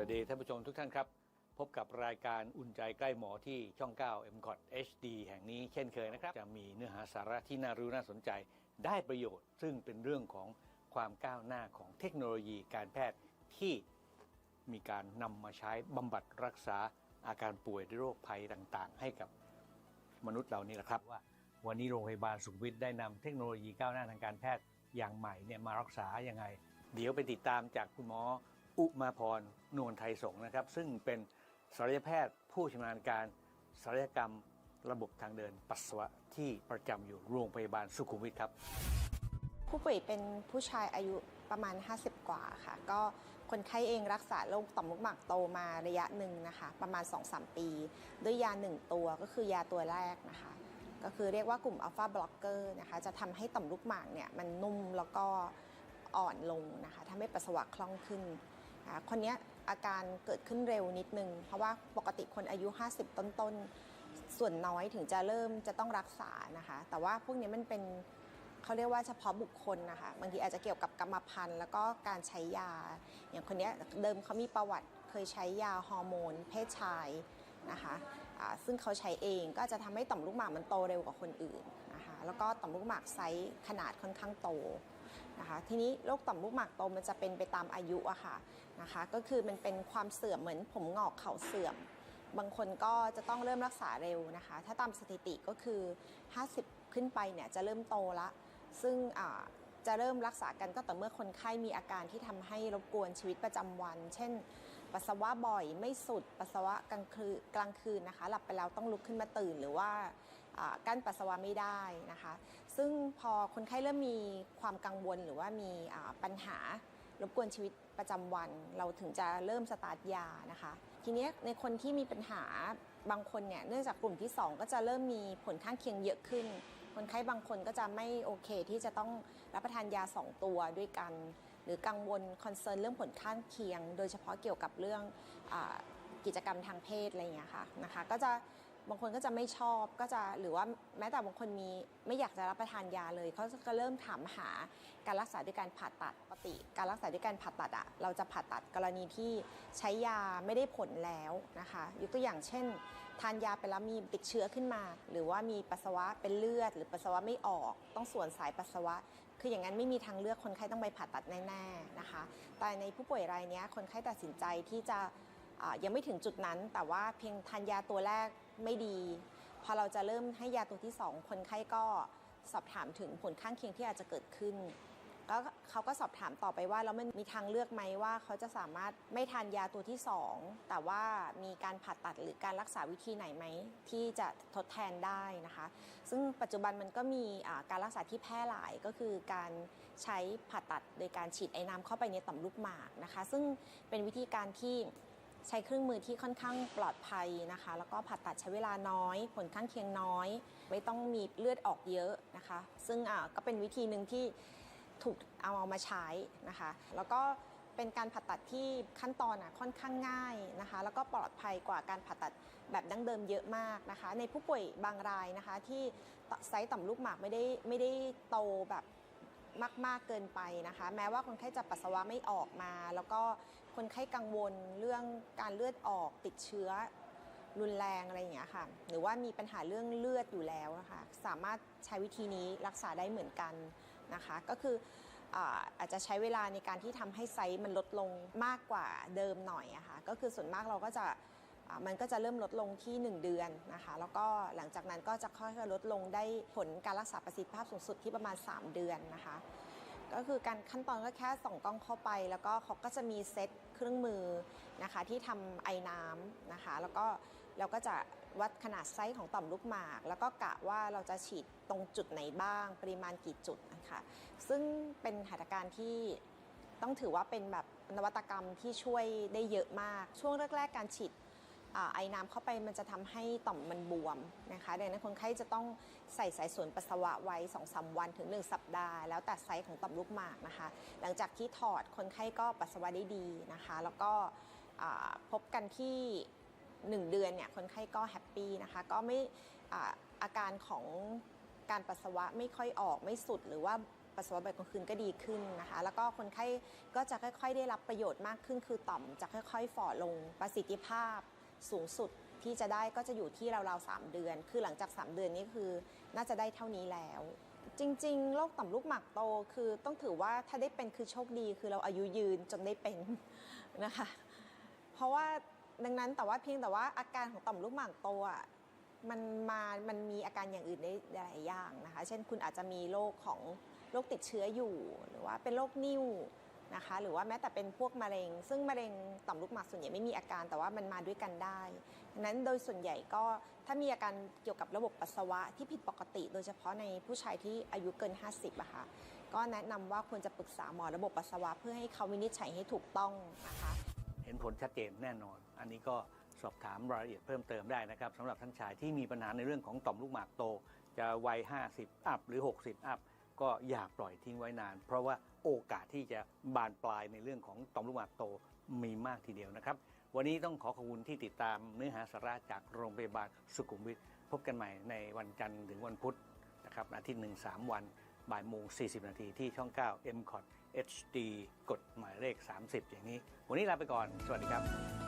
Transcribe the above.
วัสดีท่านผู้ชมทุกท่านครับ พบกับรายการอุ่นใจใกล้หมอที่ช่อง 9 m c o t HD แห่งนี้เช่นเคยนะครับ จะมีเนื้อหาสาระที่น่ารู้น่าสนใจได้ประโยชน์ ซึ่งเป็นเรื่องของความก้าวหน้าของเทคโนโลยีการแพทย์ที่มีการนำมาใช้บำบัดรักษาอาการป่วยด้วยโรคภัยต่างๆ ให้กับมนุษย์เรานี่แหละครับว่าวันนี้โรงพยาบาลสุขวิทได้นำเทคโนโลยีก้าวหน้าทางการแพทย์อย่างใหม่เนี่ยมารักษายังไง เดี๋ยวไปติดตามจากคุณหมอ อุมาพรนวลไทยสงนะครับ ซึ่งเป็นศัลยแพทย์ผู้ชำนาญการศัลยกรรมระบบทางเดินปัสสาวะที่ประจำอยู่โรงพยาบาลสุขุมวิทครับ ผู้ป่วยเป็นผู้ชายอายุประมาณ 50 กว่าค่ะ ก็คนไข้เองรักษาโรคต่อมลูกหมากโตมาระยะหนึ่งนะคะ ประมาณ 2-3 ปี ด้วยยา 1 ตัวก็คือยาตัวแรกนะคะ ก็คือเรียกว่ากลุ่มอัลฟาบล็อกเกอร์นะคะจะทำให้ต่อมลูกหมากเนี่ยมันนุ่มแล้วก็อ่อนลงนะคะทำให้ปัสสาวะคล่องขึ้น คนนี้อาการเกิดขึ้นเร็วนิดนึง เพราะว่าปกติคนอายุ 50 ต้นๆ ส่วนน้อยถึงจะเริ่มจะต้องรักษานะคะ แต่ว่าพวกนี้มันเป็นเขาเรียกว่าเฉพาะบุคคลนะคะบางทีอาจจะเกี่ยวกับกรรมพันธุ์ แล้วก็การใช้ยา อย่างคนนี้เดิมเขามีประวัติเคยใช้ยาฮอร์โมน เพศชายนะคะอ่าซึ่งเขาใช้เองก็จะทำให้ต่อมลูกหมากมันโตเร็วกว่าคนอื่นนะคะแล้วก็ต่อมลูกหมากไซส์ขนาดค่อนข้างโต นะคะทีนี้โรคต่อมลูกหมากโตมันจะเป็นไปตามอายุอะค่ะนะคะก็คือมันเป็นความเสื่อมเหมือนผมงอกเข่าเสื่อม บางคนก็จะต้องเริ่มรักษาเร็วนะคะ ถ้าตามสถิติก็คือ 50 ขึ้นไปเนี่ยจะเริ่มโตละ ซึ่งจะเริ่มรักษากันก็ต่อเมื่อคนไข้มีอาการที่ทำให้รบกวนชีวิตประจำวัน เช่น ปัสสาวะบ่อยไม่สุด ปัสสาวะกลางคืนกลางคืนนะคะ หลับไปแล้วต้องลุกขึ้นมาตื่นหรือว่า กั้นปัสสาวะไม่ได้นะคะ ซึ่งพอคนไข้เริ่มมีความกังวลหรือว่ามีปัญหารบกวนชีวิตประจำวัน เราถึงจะเริ่มสตาร์ทยานะคะ ทีนี้ในคนที่มีปัญหาบางคนเนี่ยเนื่องจากกลุ่มที่ 2 ก็จะเริ่มมีผลข้างเคียงเยอะขึ้น คนไข้บางคนก็จะไม่โอเคที่จะต้องรับประทานยา 2 ตัวด้วยกัน หรือกังวลคอนเซิร์นเรื่องผลข้างเคียง โดยเฉพาะเกี่ยวกับเรื่องอกิจกรรมทางเพศอะไรอย่างเงี้ยค่ะนะคะก็จะ บางคนก็จะไม่ชอบก็จะหรือว่าแม้แต่บางคนมีไม่อยากจะรับประทานยาเลยเขาก็เริ่มถามหาการรักษาด้วยการผ่าตัดปกติ การรักษาด้วยการผ่าตัดอะเราจะผ่าตัดกรณีที่ใช้ยาไม่ได้ผลแล้วนะคะยกตัวอย่างเช่น ทานยาไปแล้วมีติดเชื้อขึ้นมา หรือว่ามีปัสสาวะเป็นเลือด หรือปัสสาวะไม่ออก ต้องส่วนสายปัสสาวะ คืออย่างนั้นไม่มีทางเลือกคนไข้ต้องไปผ่าตัดแน่ๆนะคะ แต่ในผู้ป่วยรายนี้คนไข้ตัดสินใจที่จะ ยังไม่ถึงจุดนั้น แต่ว่าเพียงทานยาตัวแรกไม่ดี พอเราจะเริ่มให้ยาตัวที่ 2 คนไข้ก็สอบถามถึงผลข้างเคียงที่อาจจะเกิดขึ้นก็เขาก็สอบถามต่อไปว่าแล้วมันมีทางเลือกไหมว่าเขาจะสามารถไม่ทานยาตัวที่ 2 แต่ว่ามีการผ่าตัดหรือการรักษาวิธีไหนไหม ที่จะทดแทนได้นะคะ ซึ่งปัจจุบันมันก็มีการรักษาที่แพร่หลายก็คือการใช้ผ่าตัดโดยการฉีดไอ้น้ำเข้าไปในต่อมลูกหมากนะคะ ซึ่งเป็นวิธีการที่ ใช้เครื่องมือที่ค่อนข้างปลอดภัยนะคะ แล้วก็ผ่าตัดใช้เวลาน้อย ผลข้างเคียงน้อย ไม่ต้องมีเลือดออกเยอะนะคะ ซึ่งอ่าก็เป็นวิธีหนึ่งที่ถูกเอาเอามาใช้นะคะ แล้วก็เป็นการผ่าตัดที่ขั้นตอนอะค่อนข้างง่ายนะคะ แล้วก็ปลอดภัยกว่าการผ่าตัดแบบดั้งเดิมเยอะมากนะคะ ในผู้ป่วยบางรายนะคะที่ไซส์ต่อมลูกหมากไม่ได้ไม่ได้โตแบบ มาก ๆเกินไปนะคะ แม้ว่าคนไข้จะปัสสาวะไม่ออกมา แล้วก็คนไข้กังวลเรื่องการเลือดออกติดเชื้อรุนแรงอะไรอย่างเงี้ยค่ะ หรือว่ามีปัญหาเรื่องเลือดอยู่แล้วนะคะสามารถใช้วิธีนี้รักษาได้เหมือนกันนะคะ ก็คืออาจจะใช้เวลาในการที่ทำให้ไซส์มันลดลงมากกว่าเดิมหน่อยอะค่ะก็คือส่วนมากเราก็จะ มันก็จะเริ่มลดลงที่ 1 เดือนนะคะ แล้วก็หลังจากนั้นก็จะค่อยๆลดลงได้ผลการรักษาประสิทธิภาพสูงสุดที่ประมาณ 3 เดือนนะคะ ก็คือการขั้นตอนก็แค่ส่องกล้องเข้าไป แล้วก็เขาก็จะมีเซตเครื่องมือนะคะที่ทำไอ้น้ำนะคะ แล้วก็เราก็จะวัดขนาดไซส์ของต่อมลูกหมาก แล้วก็กะว่าเราจะฉีดตรงจุดไหนบ้าง ปริมาณกี่จุดนะคะซึ่งเป็นหัตถการที่ต้องถือว่าเป็นแบบนวัตกรรมที่ช่วยได้เยอะมาก ช่วงแรก ๆ การฉีด ไอ้น้ำเข้าไปมันจะทำให้ต่อมมันบวมนะคะดังนั้นคนไข้จะต้องใส่สายสวนปัสสาวะไว้2อสวันถึง 1 สัปดาห์ แล้วแต่ไซส์ของต่อมลูกหมากนะคะ หลังจากที่ถอดคนไข้ก็ปัสสาวะได้ดีนะคะ แล้วก็พบกันที่ 1 เดือนเนี่ยคนไข้ก็แฮปปี้นะคะ ก็ไม่อาการของการปัสสาวะไม่ค่อยออกไม่สุดหรือว่าปัสสาวะแบบกลางคืนก็ดีขึ้นนะคะ แล้วก็คนไข้ก็จะค่อย ๆ ได้รับประโยชน์มากขึ้น คือต่อมจะค่อย ๆ ฝ่อลงประสิทธิภาพ สูงสุดที่จะได้ก็จะอยู่ที่ราวๆ3เดือน คือหลังจาก 3 เดือนนี้คือน่าจะได้เท่านี้แล้ว จริง ๆ โรคต่อมลูกหมากโตคือต้องถือว่าถ้าได้เป็นคือโชคดีคือเราอายุยืนจนได้เป็นนะคะ เพราะว่าดังนั้นแต่ว่าเพียงแต่ว่าอาการของต่อมลูกหมากโตอะมันมา มันมีอาการอย่างอื่นได้หลายอย่างนะคะ เช่นคุณอาจจะมีโรคของโรคติดเชื้ออยู่ หรือว่าเป็นโรคนิ่ว นะคะ หรือว่าแม้แต่เป็นพวกมะเร็ง ซึ่งมะเร็งต่อมลูกหมากส่วนใหญ่ไม่มีอาการแต่ว่ามันมาด้วยกันได้ดังนั้นโดยส่วนใหญ่ก็ถ้ามีอาการเกี่ยวกับระบบปัสสาวะที่ผิดปกติ โดยเฉพาะในผู้ชายที่อายุเกิน 50อะค่ะก็แนะนำว่าควรจะปรึกษาหมอระบบปัสสาวะเพื่อให้เขาวินิจฉัยให้ถูกต้องนะคะ เห็นผลชัดเจนแน่นอน อันนี้ก็สอบถามรายละเอียดเพิ่มเติมได้นะครับสำหรับท่านชายที่มีปัญหาในเรื่องของต่อมลูกหมากโต จะวัย 50 อัพหรือ 60 อัพ ก็อย่าปล่อยทิ้งไว้นาน เพราะว่าโอกาสที่จะบานปลายในเรื่องของต่อมลูกหมากโตมีมากทีเดียวนะครับ วันนี้ต้องขอขอบคุณที่ติดตามเนื้อหาสาระจากโรงพยาบาลสุขุมวิทพบกันใหม่ในวันจันทร์ถึงวันพุธนะครับอาทิตย์หนึ่งสามวันบ่ายโมง 40 นาทีที่ช่อง 9 m c o t HD กฎหมายเลข 30 อย่างนี้ วันนี้ลาไปก่อน สวัสดีครับ